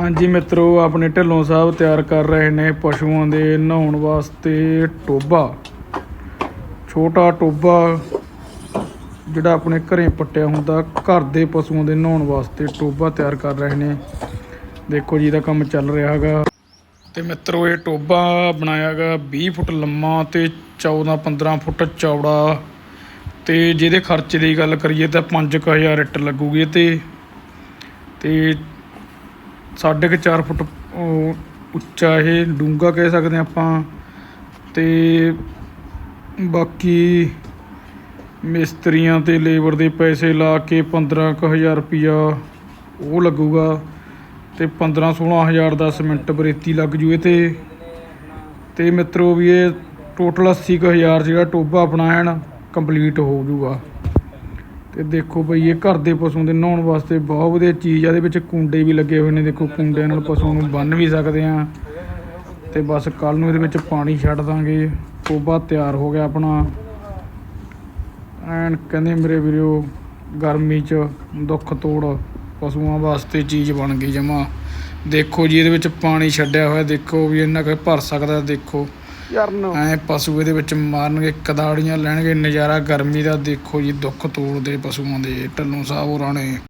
ਹਾਂਜੀ ਮਿੱਤਰੋ, ਆਪਣੇ ਢਿੱਲੋਂ ਸਾਹਿਬ ਤਿਆਰ ਕਰ ਰਹੇ ਨੇ ਪਸ਼ੂਆਂ ਦੇ ਨਹਾਉਣ ਵਾਸਤੇ ਟੋਬਾ ਛੋਟਾ ਟੋਬਾ ਜਿਹੜਾ ਆਪਣੇ ਘਰੇ ਪੱਟਿਆ ਹੁੰਦਾ, ਘਰ ਦੇ ਪਸ਼ੂਆਂ ਦੇ ਨਹਾਉਣ ਵਾਸਤੇ ਟੋਬਾ ਤਿਆਰ ਕਰ ਰਹੇ ਨੇ। ਦੇਖੋ ਜੀ ਦਾ ਕੰਮ ਚੱਲ ਰਿਹਾ ਹੈਗਾ। ਤੇ ਮਿੱਤਰੋ, ਇਹ ਟੋਬਾ ਬਣਾਇਆ ਹੈਗਾ 20 ਫੁੱਟ ਲੰਮਾ ਤੇ 14 15 ਫੁੱਟ ਚੌੜਾ। ਤੇ ਜਿਹਦੇ ਖਰਚੇ ਦੀ ਗੱਲ ਕਰੀਏ ਤਾਂ 5000 ਇੱਟ ਲੱਗੂਗੀ ਤੇ। ਤੇ ਸਾਢੇ ਕੁ 4 ਫੁੱਟ, ਉਹ ਉੱਚਾ ਇਹ ਡੂੰਘਾ ਕਹਿ ਸਕਦੇ ਹਾਂ ਆਪਾਂ। ਤੇ ਬਾਕੀ ਮਿਸਤਰੀਆਂ ਤੇ ਲੇਬਰ ਦੇ ਪੈਸੇ ਲਾ ਕੇ 15000 ਰੁਪਿਆ ਉਹ ਲੱਗੂਗਾ ਤੇ 15 16000 ਦਾ ਸਿਮੈਂਟ ਬਰੇਤੀ ਲੱਗ ਜੂ ਇਹ ਤੇ ਤੇ ਮਿੱਤਰੋ ਵੀ ਇਹ ਟੋਟਲ 80000 ਜਿਹੜਾ ਟੋਬਾ ਆਪਣਾ ਐਨ ਕੰਪਲੀਟ ਹੋ ਜੂਗਾ। ਤੇ ਦੇਖੋ ਬਈ, ਇਹ ਘਰ ਦੇ ਪਸ਼ੂ ਦੇ ਨਹਾਉਣ ਵਾਸਤੇ ਬਹੁਤ ਵਧੀਆ ਚੀਜ਼ ਆ। ਇਹਦੇ ਵਿੱਚ ਕੁੰਡੇ ਵੀ ਲੱਗੇ ਹੋਏ ਨੇ। ਦੇਖੋ, ਕੁੰਡਿਆਂ ਨਾਲ ਪਸ਼ੂ ਨੂੰ ਬੰਨ ਵੀ ਸਕਦੇ ਆ। ਤੇ ਬਸ ਕੱਲ ਨੂੰ ਇਹਦੇ ਵਿੱਚ ਪਾਣੀ ਛੱਡ ਦਾਂਗੇ। ਟੋਬਾ ਤਿਆਰ ਹੋ ਗਿਆ ਆਪਣਾ। ਐਨ ਕਹਿੰਦੇ ਮੇਰੇ ਵੀਰੋ, ਗਰਮੀ 'ਚ ਦੁੱਖ ਤੋੜ ਪਸ਼ੂਆਂ ਵਾਸਤੇ ਚੀਜ਼ ਬਣ ਗਈ ਜਮਾ। ਦੇਖੋ ਜੀ, ਇਹਦੇ ਵਿੱਚ ਪਾਣੀ ਛੱਡਿਆ ਹੋਇਆ। ਦੇਖੋ ਵੀ ਇੰਨਾ ਕੁ ਭਰ ਸਕਦਾ, ਦੇਖੋ। ਯਾਰ ਨਾ ਐ ਪਸ਼ੂ ਇਹਦੇ ਵਿੱਚ ਮਾਰਨਗੇ, ਕਦਾੜੀਆਂ ਲੈਣਗੇ। ਨਜ਼ਾਰਾ ਗਰਮੀ ਦਾ ਦੇਖੋ ਜੀ, ਦੁੱਖ ਤੋੜਦੇ ਪਸ਼ੂਆਂ ਦੇ ਢੱਲੋਂ ਸਾਹਿਬ ਹੋਰਾਂ ਨੇ।